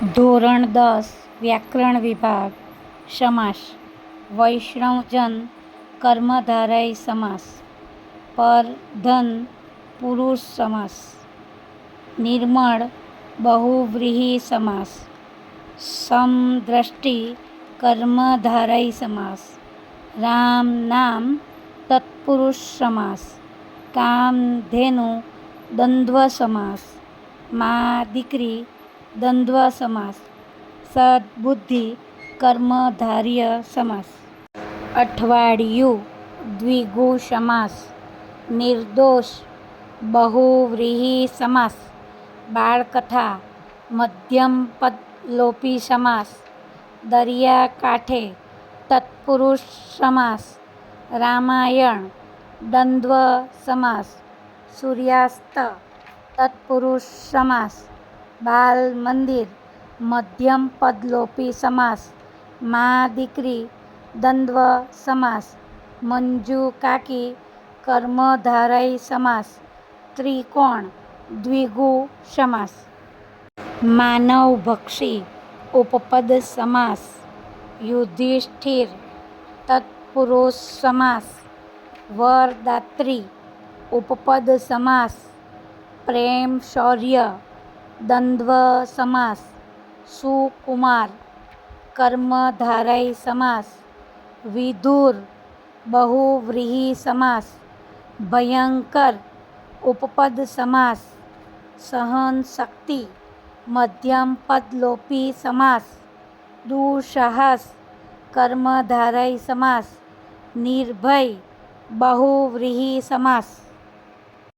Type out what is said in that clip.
ધોરણ દસ, વ્યાકરણ વિભાગ, સમાસ, વૈષ્ણવજન, કર્મધારય સમાસ પર ધન પુરુષ સમાસ, નિર્મળ, બહુવ્રીહી સમાસ, સમદ્રષ્ટિ, કર્મધારય સમાસ, રામ નામ, તત્પુરુષ સમાસ, કામધેનુ, દ્વંદ્વ સમાસ, મા દીકરી દ્વંદ્વ સમાસ સદબુદ્ધિ કર્મધારય સમાસ અઠવાડિયું દ્વિગુ સમાસ નિર્દોષ બહુવ્રીહી સમાસ બાળકથા મધ્યમપદલોપી સમાસ દરિયાકાંઠે તત્પુરુષ સમાસ રામાયણ દ્વંદ્વ સમાસ સૂર્યાસ્ત તત્પુરુષ મંદિર મધ્યમ પદલોપી સમાસ, મા દીકરી દ્વંદ્વ સમાસ, મંજુ કાકી, કર્મધારય સમાસ, ત્રિકોણ, દ્વિગુ સમાસ. માનવભક્ષી ઉપપદ સમાસ, યુધિષ્ઠિર, તત્પુરુષ સમાસ, વરદાત્રી, ઉપપદ સમાસ પ્રેમશૌર્ય દ્વંદ્વ સમાસ સુકુમાર, કર્મધારય સમાસ, વિધુર બહુવ્રીહી સમાસ ભયંકર ઉપપદ સમાસ સહનશક્તિ મધ્યમપદલોપી સમાસ દુઃસાહસ, કર્મધારય સમાસ, નિર્ભય બહુવ્રીહી સમાસ